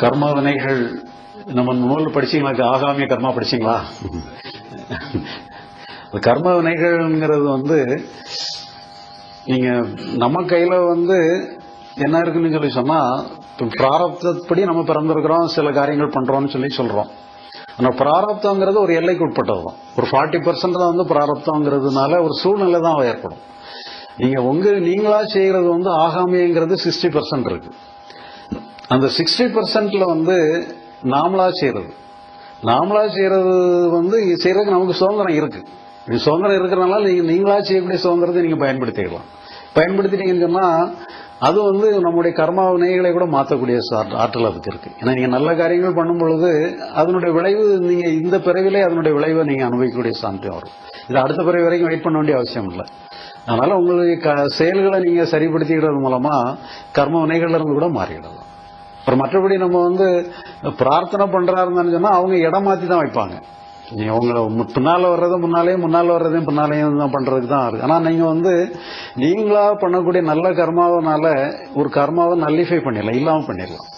கர்ம வினைகள் நம்ம நூல் படிச்சீங்களா? ஆகாமிய கர்மா படிச்சீங்களா? கர்ம வினைகள்ங்கிறது வந்து நீங்க நம்ம கையில வந்து என்ன இருக்குன்னு சொல்லி சொன்னா பிராரப்தப்படி நம்ம பிறந்திருக்கிறோம் சில காரியங்கள் பண்றோம்னு சொல்லி சொல்றோம். ஆனா பிராரப்தங்கிறது ஒரு எல்லைக்கு உட்பட்டது தான் ஒரு ஃபார்ட்டி பர்சன்ட் தான் வந்து பிராரப்தங்கிறதுனால ஒரு சூழ்நிலை தான் ஏற்படும். நீங்க உங்க நீங்களா செய்யறது வந்து ஆகாமியங்கிறது சிக்ஸ்டி பர்சன்ட் இருக்கு. அந்த சிக்ஸ்டி பர்சன்ட்ல வந்து நாமளா செய்யறது. நாமளா செய்யறது வந்து செய்யறதுக்கு நமக்கு சுதந்திரம் இருக்கு. இது சுதந்திரம் இருக்கிறனால நீங்க நீங்களா செய்யக்கூடிய சுதந்திரத்தை நீங்க பயன்படுத்திக்கலாம். பயன்படுத்திட்டீங்கன்னு சொன்னா அது வந்து நம்முடைய கர்மா வினைகளை கூட மாற்றக்கூடிய ஆற்றல் அதுக்கு இருக்கு. ஏன்னா நீங்க நல்ல காரியங்கள் பண்ணும் பொழுது அதனுடைய விளைவு நீங்க இந்த பிறவிலே அதனுடைய விளைவை நீங்க அனுபவிக்கக்கூடிய சாந்தியம் வரும். இது அடுத்த பிறவி வரைக்கும் வெயிட் பண்ண வேண்டிய அவசியம் இல்லை. அதனால உங்களுடைய க- செயல்களை நீங்க சரிப்படுத்திக்கிறது மூலமா கர்ம வினைகள்ல இருந்து கூட மாறிடலாம். அப்புறம் மற்றபடி நம்ம வந்து பிரார்த்தனை பண்றாருன்னு சொன்னா அவங்க இடம் மாத்தி தான் வைப்பாங்க. நீ உங்களை பின்னால வர்றதை முன்னாலேயும் முன்னால வர்றதையும் பின்னாலேயும் தான் பண்றதுக்கு தான் இருக்கு. ஆனா நீங்க வந்து நீங்களா பண்ணக்கூடிய நல்ல கர்மாவனால ஒரு கர்மாவை நல்லிஃபை பண்ணிடலாம் இல்லாம பண்ணிடலாம்.